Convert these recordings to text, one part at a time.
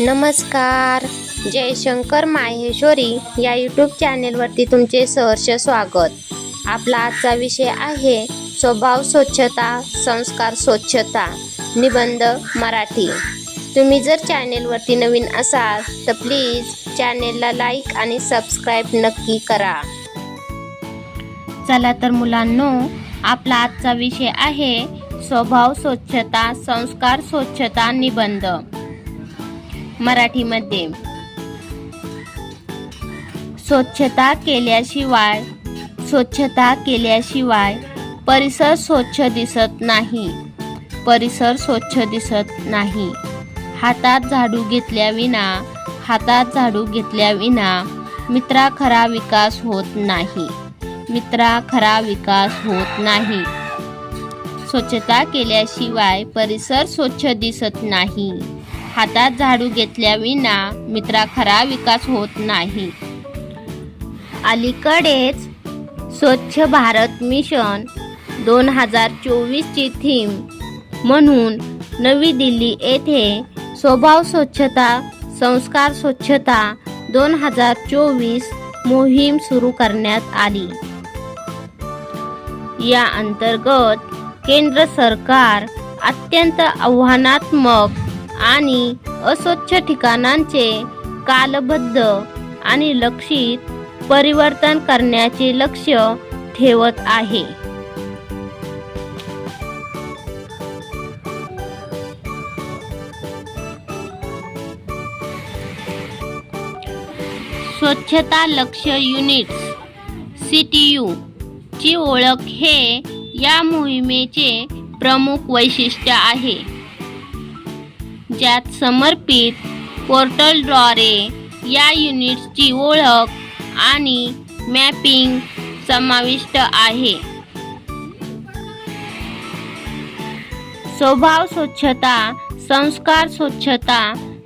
नमस्कार. जयशंकर माहेश्वरी या यूट्यूब चॅनेलवरती तुमचे सहर्ष स्वागत. आपला आजचा विषय आहे स्वभाव स्वच्छता संस्कार स्वच्छता निबंध मराठी. तुम्ही जर चॅनेलवरती नवीन असाल तर प्लीज चॅनेलला लाईक आणि सबस्क्राईब नक्की करा. चला तर मुलांनो आपला आजचा विषय आहे स्वभाव स्वच्छता संस्कार स्वच्छता निबंध. मराठीमध्ये. स्वच्छता केल्याशिवाय स्वच्छता केल्याशिवाय परिसर स्वच्छ दिसत नाही. परिसर स्वच्छ दिसत नाही. हातात झाडू घेतल्याविना हातात झाडू घेतल्याविना मित्रा खरा विकास होत नाही. मित्रा खरा विकास होत नाही. स्वच्छता केल्याशिवाय परिसर स्वच्छ दिसत नाही. हातात झाडू घेतल्याविना मित्रा खरा विकास होत नाही. अलीकडेच स्वच्छ भारत मिशन दोन हजार चोवीसची थीम म्हणून नवी दिल्ली येथे स्वभाव स्वच्छता संस्कार स्वच्छता दोन हजार चोवीस मोहीम सुरू करण्यात आली. या अंतर्गत केंद्र सरकार अत्यंत आव्हानात्मक आणि अस्वच्छ ठिकाणांचे कालबद्ध आणि लक्षित परिवर्तन करण्याचे लक्ष ठेवत आहे. स्वच्छता लक्ष युनिट्स सी टी यू ची ओळख हे या मोहिमेचे प्रमुख वैशिष्ट्य आहे. राज्यात समर्पित पोर्टलद्वारे या युनिट्सची ओळख आणि मॅपिंग समाविष्ट आहे. स्वभाव स्वच्छता संस्कार स्वच्छता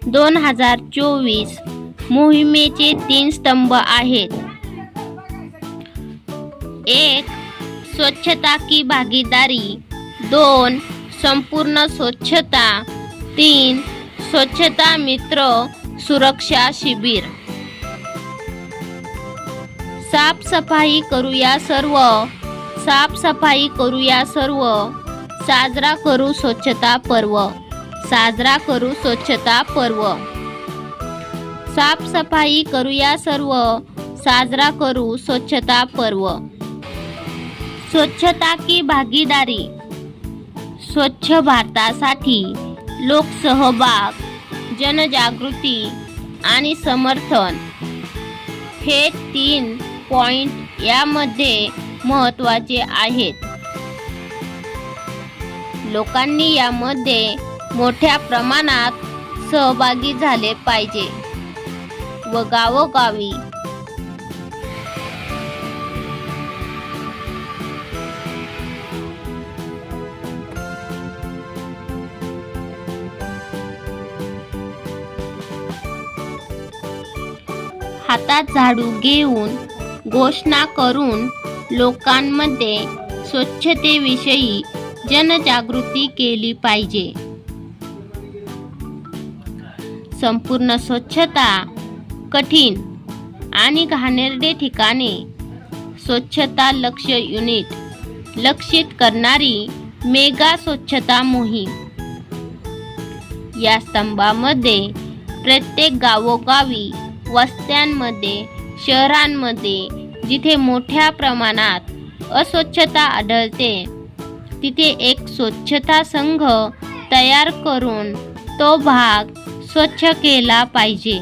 दोन हजार चोवीस मोहिमेचे तीन स्तंभ आहेत. एक स्वच्छता की भागीदारी. दोन संपूर्ण स्वच्छता. तीन स्वच्छता मित्र सुरक्षा शिबिर. साफसफाई करूया सर्व. साफसफाई करूया सर्व. साजरा करू स्वच्छता पर्व. साजरा करू स्वच्छता पर्व. साफसफाई करूया सर्व. साजरा करू स्वच्छता पर्व. स्वच्छता की भागीदारी. स्वच्छ भारतासाठी. लोकसहभाग जनजागृती आणि समर्थन. हे तीन पॉइंट यामध्ये महत्त्वाचे आहेत. लोकांनी यामध्ये मोठ्या प्रमाणात सहभागी झाले पाहिजे. व गावोगावी हातात झाडू घेऊन घोषणा करून लोकांमध्ये स्वच्छतेविषयी जनजागृती केली पाहिजे. संपूर्ण स्वच्छता कठीण आणि घाणेरडे ठिकाणे स्वच्छता लक्ष युनिट लक्षित करणारी मेगा स्वच्छता मोहीम. या स्तंभामध्ये प्रत्येक गावोगावी वस्त्यांमध्ये शहरांमध्ये जिथे मोठ्या प्रमाणात अस्वच्छता आढळते तिथे एक स्वच्छता संघ तयार करून तो भाग स्वच्छ केला पाहिजे.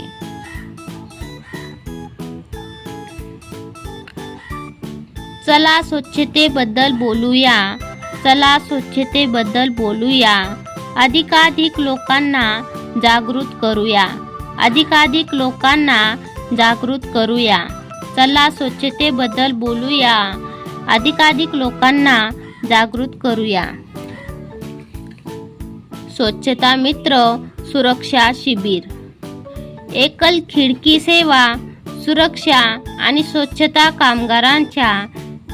चला स्वच्छतेबद्दल बोलूया. चला स्वच्छतेबद्दल बोलूया. अधिकाधिक लोकांना जागृत करूया. अधिकाधिक लोकांना जागृत करूया. चला स्वच्छतेबद्दल बोलूया. अधिकाधिक लोकांना जागृत करूया. स्वच्छता मित्र सुरक्षा शिबिर. एकल खिडकी सेवा सुरक्षा आणि स्वच्छता कामगारांच्या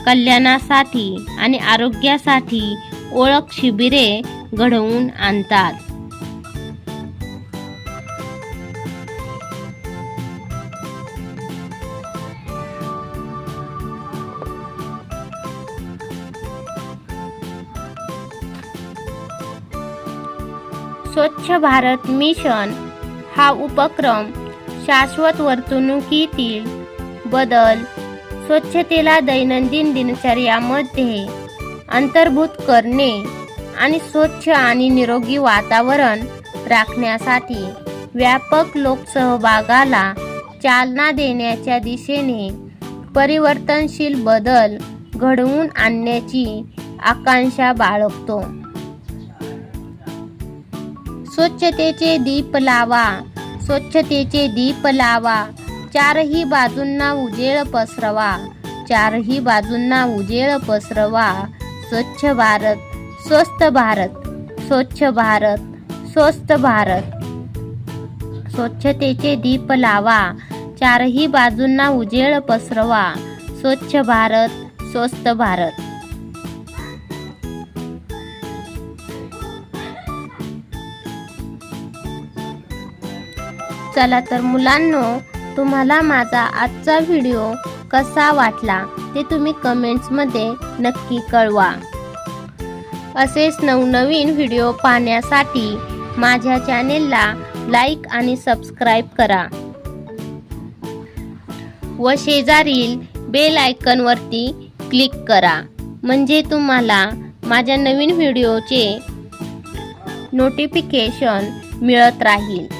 कल्याणासाठी आणि आरोग्यासाठी ओळख शिबिरे घडवून आणतात. स्वच्छ भारत मिशन हा उपक्रम शाश्वत वर्तणुकीतील बदल स्वच्छतेला दैनंदिन दिनचर्यामध्ये अंतर्भूत करणे आणि स्वच्छ आणि निरोगी वातावरण राखण्यासाठी व्यापक लोकसहभागाला चालना देण्याच्या दिशेने परिवर्तनशील बदल घडवून आणण्याची आकांक्षा बाळगतो. स्वच्छतेचे दीप लावा. स्वच्छतेचे दीप लावा. चारही बाजूंना उजेळ पसरवा. चारही बाजूंना उजेळ पसरवा. स्वच्छ भारत स्वस्त भारत. स्वच्छ भारत स्वस्त भारत. स्वच्छतेचे दीप लावा. चारही बाजूंना उजेळ पसरवा. स्वच्छ भारत स्वस्त भारत. चला तर मुलांनो तुम्हाला माझा आजचा व्हिडिओ कसा वाटला ते तुम्ही कमेंट्समध्ये नक्की कळवा. असेच नवनवीन व्हिडिओ पाहण्यासाठी माझ्या चॅनेलला लाईक आणि सबस्क्राईब करा. व शेजारील बेल आयकनवरती क्लिक करा. म्हणजे तुम्हाला माझ्या नवीन व्हिडिओचे नोटिफिकेशन मिळत राहील.